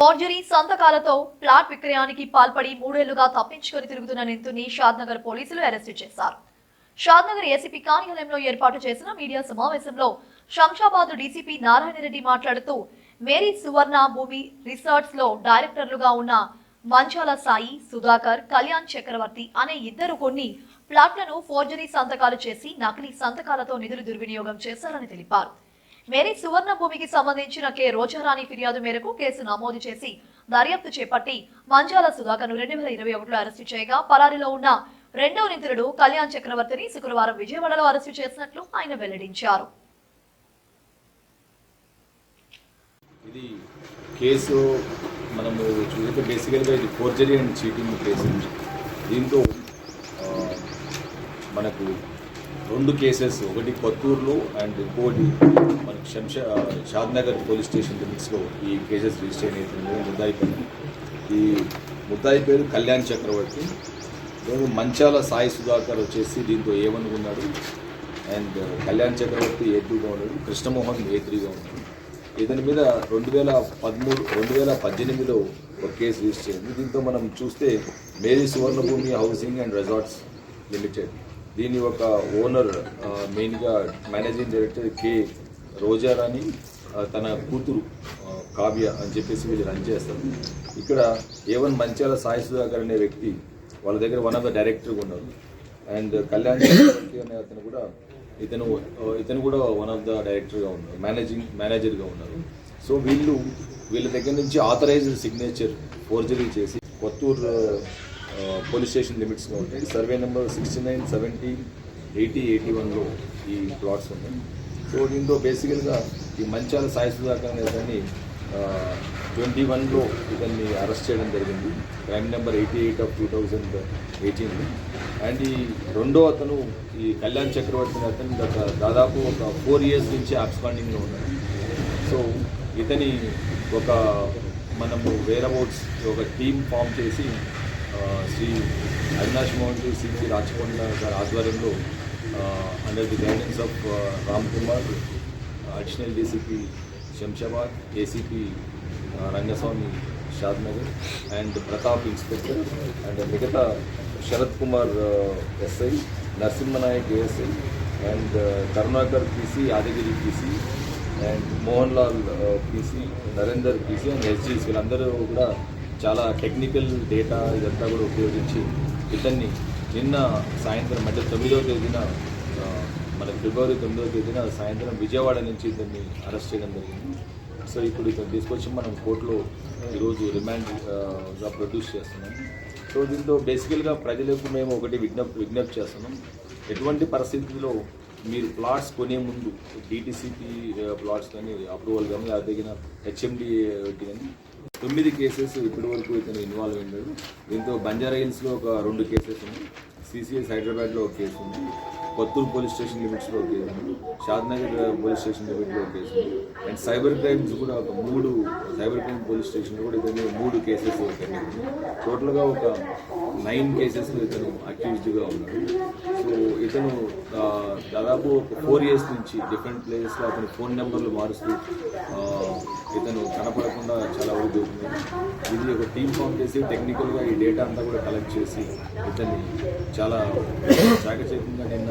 Forgery సంతకాలతో plot విక్రయానికి పాల్పడి మూడేళ్ళుగా తప్పించుకొని తిరుగుతున్న నిందితుని షాద్నగర్ పోలీసులు అరెస్టు చేశారు. షాద్నగర్ ఏసీపీ కార్యాలయంలో ఏర్పాటు చేసిన మీడియా సమావేశంలో శంషాబాద్ డీసీపీ నారాయణరెడ్డి మాట్లాడుతూ మేరీ సువర్ణ భూమి రిసార్ట్స్లో డైరెక్టర్లుగా ఉన్న మంచాల సాయి సుధాకర్ కళ్యాణ్ చక్రవర్తి అనే ఇద్దరు కొన్ని ప్లాట్లను ఫోర్జరీ సంతకాలు చేసి నకిలీ సంతకాలతో నిధులు దుర్వినియోగం చేశారని తెలిపారు. మేరీ సువర్ణ భూమికి సంబంధించిన కె. రోజారాణి ఫిర్యాదు మేరకు కేసు నమోదు చేసి దర్యాప్తు చేపట్టి మంజాల సుధాకర్ను రెండు వేల ఇరవై ఒకటిలో అరెస్టు చేయగా పరారీలో ఉన్న రెండవ నిందితుడు కళ్యాణ్ చక్రవర్తిని శుక్రవారం విజయవాడలో అరెస్టు చేసినట్లు ఆయన వెల్లడించారు. ఇది కేసు మనము చూస్తే బేసికల్గా ఇది ఫోర్జరీ అండ్ చీటింగ్ కేసు దీంతో మనకు రెండు కేసెస్ ఒకటి కొత్తూరులో అండ్ ఇంకోటి మనకి శంషా షాద్నగర్ పోలీస్ స్టేషన్ లిమిట్స్లో ఈ కేసెస్ రిజిస్టర్ అయినటువంటి ముద్దాయి పేరు. ఈ ముద్దాయి పేరు కళ్యాణ్ చక్రవర్తి. నేను మంచాల సాయి సుధాకర్ వచ్చేసి దీంతో ఏమనుకున్నాడు? అండ్ కళ్యాణ్ చక్రవర్తి ఏ టూగా ఉన్నాడు? కృష్ణమోహన్ ఏ త్రీగా ఉన్నాడు? ఇతని మీద రెండు వేల పదమూడు రెండు వేల పద్దెనిమిదిలో ఒక కేసు రిజిస్టర్ అయింది. దీంతో మనం చూస్తే Mary Suvarnabhoomi housing and resorts limited. దీని ఒక ఓనర్ మెయిన్గా మేనేజింగ్ డైరెక్టర్ కే రోజార్ అని తన కూతురు కావ్య అని చెప్పేసి వీళ్ళు రన్ చేస్తారు. ఇక్కడ ఏవన్ మంచాల సాయి సుధాకర్ అనే వ్యక్తి వాళ్ళ దగ్గర వన్ ఆఫ్ ద డైరెక్టర్గా ఉన్నారు. అండ్ కళ్యాణ్ అనే అతను కూడా ఇతను ఇతను కూడా వన్ ఆఫ్ ద డైరెక్టర్గా ఉన్నారు మేనేజింగ్ మేనేజర్గా ఉన్నారు. సో వీళ్ళు వీళ్ళ దగ్గర నుంచి ఆథరైజ్డ్ సిగ్నేచర్ ఫోర్జరీ చేసి కొత్తూరు పోలీస్ స్టేషన్ లిమిట్స్గా ఉంటాయి. Survey number sixty nine seventy eighty eighty వన్లో ఈ ప్లాట్స్ ఉన్నాయి. సో దీంతో బేసికల్గా ఈ మంచాల సాయి సుధాకర్ అనే అతన్ని ట్వంటీ వన్లో ఇతన్ని అరెస్ట్ చేయడం జరిగింది. Crime number eighty eight of two thousand eighteen and ఈ రెండో అతను ఈ కళ్యాణ్ చక్రవర్తి అతను గత దాదాపు ఒక ఫోర్ ఇయర్స్ నుంచి అబ్స్పాండింగ్లో ఉన్నాడు. సో ఇతని ఒక మనము వేరబౌట్స్ ఒక టీమ్ ఫామ్ చేసి శ్రీ అవినాష్ మోహన్ జీ సిపి రాచకొండ గారి ఆధ్వర్యంలో under the guidance of Ram Kumar additional DCP Shamshabad ACP Rangaswamy Shadnagar and Pratap inspector and మిగతా Sharath Kumar SI Narasimha Nayak ASI and Karunakar PC Yadagiri PC and Mohan Lal PC Narender PC and ఎస్జీస్ వీళ్ళందరూ కూడా చాలా technical data ఇదంతా కూడా ఉపయోగించి ఇతన్ని నిన్న సాయంత్రం అంటే తొమ్మిదవ తేదీన మన ఫిబ్రవరి తొమ్మిదవ తేదీన సాయంత్రం విజయవాడ నుంచి ఇతన్ని అరెస్ట్ చేయడం జరిగింది. సో ఇప్పుడు ఇతను తీసుకొచ్చి మనం కోర్టులో ఈరోజు రిమాండ్గా ప్రొడ్యూస్ చేస్తున్నాం. సో దీంతో బేసికల్గా ప్రజలకు మేము ఒకటి విజ్ఞప్తి విజ్ఞప్తి చేస్తున్నాం. ఎటువంటి పరిస్థితుల్లో మీరు ప్లాట్స్ కొనే ముందు డిటిసిపి ప్లాట్స్ కానీ అప్రూవల్ కానీ అదిగిన హెచ్ఎండి కానీ తొమ్మిది కేసెస్ ఇప్పటి వరకు ఇతను ఇన్వాల్వ్ అయ్యాడు దీంతో బంజారా హిల్స్లో ఒక రెండు కేసెస్ ఉన్నాయి. సిసిఎస్ హైదరాబాద్లో ఒక కేసు ఉంది. కొత్తూరు పోలీస్ స్టేషన్ లిమిట్స్లో ఒక కేసు ఉంది షాద్నగర్ పోలీస్ స్టేషన్ లిమిట్లో ఒక కేసు ఉంది అండ్ సైబర్ క్రైమ్స్ కూడా ఒక మూడు సైబర్ క్రైమ్ పోలీస్ స్టేషన్లో కూడా ఇతను మూడు కేసెస్ టోటల్గా ఒక నైన్ కేసెస్ ఇతను అక్యూజ్డ్గా ఉన్నాడు. సో ఇతను దాదాపు ఒక ఫోర్ ఇయర్స్ నుంచి డిఫరెంట్ ప్లేసెస్లో అతని ఫోన్ నెంబర్లు మారుస్తూ ఇతను కనపడకుండా చాలా వరకు దొరుకుతుంది ఇది ఒక టీమ్ ఫామ్ చేసి టెక్నికల్గా ఈ డేటా అంతా కూడా కలెక్ట్ చేసి ఇతన్ని చాలా చాకచక్యంగా నిన్న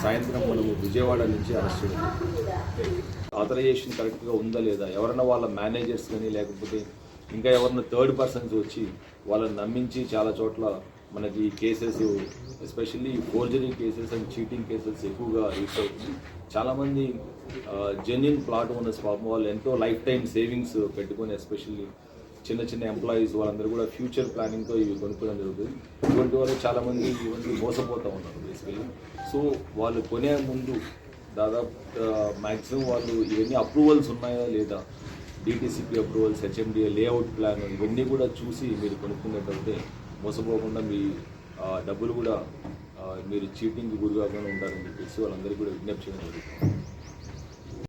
సాయంత్రం మనము విజయవాడ నుంచి అరెస్ట్ చేయడం ఆథరైజేషన్ కరెక్ట్గా ఉందా లేదా? ఎవరైనా వాళ్ళ మేనేజర్స్ కానీ లేకపోతే ఇంకా ఎవరైనా థర్డ్ పర్సన్స్ వచ్చి వాళ్ళని నమ్మించి చాలా చోట్ల మనకి ఈ cases especially forgery cases and cheating cases ఎక్కువగా రీచ్ అవుతుంది చాలామంది జెన్యున్ ప్లాట్ ఓనర్స్ పాపం వాళ్ళు ఎంతో లైఫ్ టైం సేవింగ్స్ పెట్టుకొని ఎస్పెషల్లీ చిన్న చిన్న ఎంప్లాయీస్ వాళ్ళందరూ కూడా ఫ్యూచర్ ప్లానింగ్తో ఇవి కొనుక్కోవడం జరుగుతుంది. ఇటువంటి వాళ్ళు చాలామంది ఇవన్నీ మోసపోతూ ఉన్నారు బేసికలీ సో వాళ్ళు కొనే ముందు దాదాపు మ్యాక్సిమం వాళ్ళు ఇవన్నీ అప్రూవల్స్ ఉన్నాయా లేదా? DTCP approvals HMDA layout plan ఇవన్నీ కూడా చూసి మీరు కొనుక్కునేటప్పుడే మోసపోకుండా మీ డబ్బులు కూడా మీరు చీటింగ్కి గురి కాకుండా ఉంటారని చెప్పేసి వాళ్ళందరికీ కూడా విజ్ఞప్తి చేయడం జరుగుతుంది.